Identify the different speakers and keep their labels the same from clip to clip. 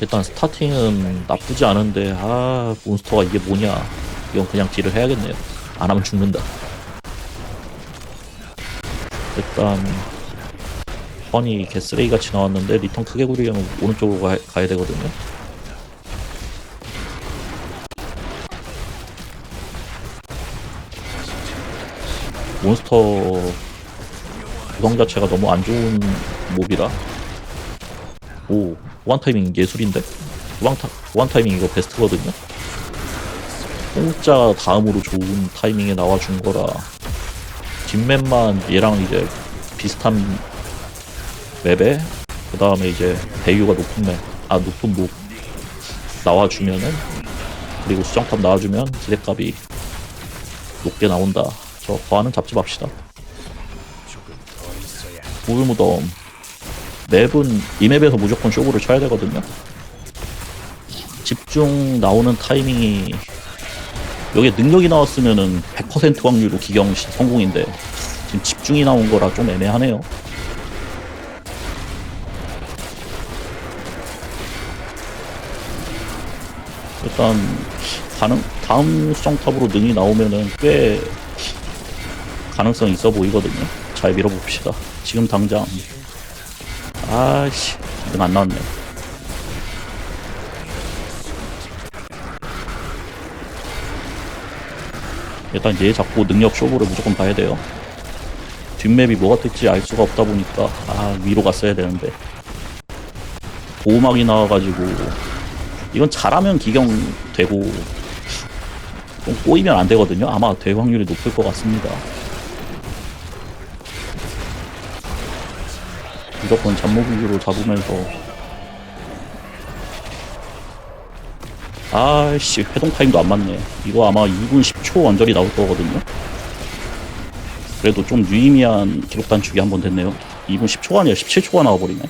Speaker 1: 일단 스타팅은 나쁘지 않은데 아 몬스터가 이게 뭐냐. 이건 그냥 딜을 해야겠네요. 안 하면 죽는다. 일단 펀이 개쓰레기 같이 나왔는데 리턴 크게 구리려면 오른쪽으로 가, 가야 되거든요. 몬스터 구성 자체가 너무 안 좋은 몹이라 오 보안 타이밍 예술인데? 보안, 타, 보안 타이밍 이거 베스트거든요? 공짜 다음으로 좋은 타이밍에 나와준 거라 뒷맵만 얘랑 이제 비슷한 맵에 그 다음에 이제 배유가 높은 맵 아 높은 몹 나와주면은 그리고 수정탑 나와주면 기대값이 높게 나온다. 저 거하는 잡지 맙시다. 우울무덤 맵은 이 맵에서 무조건 쇼부를 쳐야 되거든요 집중 나오는 타이밍이 여기에 능력이 나왔으면은 100% 확률로 기경 시- 성공인데 지금 집중이 나온 거라 좀 애매하네요 일단 가능 다음 수정탑으로 능이 나오면은 꽤 가능성 있어 보이거든요. 잘 밀어봅시다. 지금 당장 아씨 능안 나왔네. 일단 얘 잡고 능력 쇼부를 무조건 봐야 돼요. 뒷맵이 뭐가 될지 알 수가 없다 보니까 아 위로 갔어야 되는데 보호막이 나와가지고 이건 잘하면 기경 되고 좀 꼬이면 안 되거든요. 아마 될 확률이 높을 것 같습니다. 무조건 잡목 위주로 잡으면서 아씨 회동 타임도 안 맞네. 이거 아마 2분 10초 완전히 나올 거거든요. 그래도 좀 유의미한 기록 단축이 한 번 됐네요. 2분 10초가 아니라 17초가 나와버리네.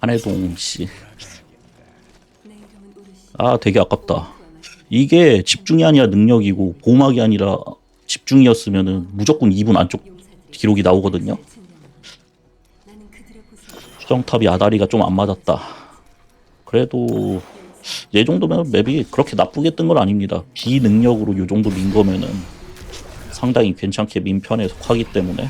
Speaker 1: 한해동 씨. 아 되게 아깝다. 이게 집중이 아니라 능력이고 보호막이 아니라 집중이었으면은 무조건 2분 안쪽 기록이 나오거든요. 수정탑이 아다리가 좀 안 맞았다. 그래도 얘 정도면 맵이 그렇게 나쁘게 뜬 건 아닙니다. 비능력으로 요 정도 민 거면은 상당히 괜찮게 민 편에 속하기 때문에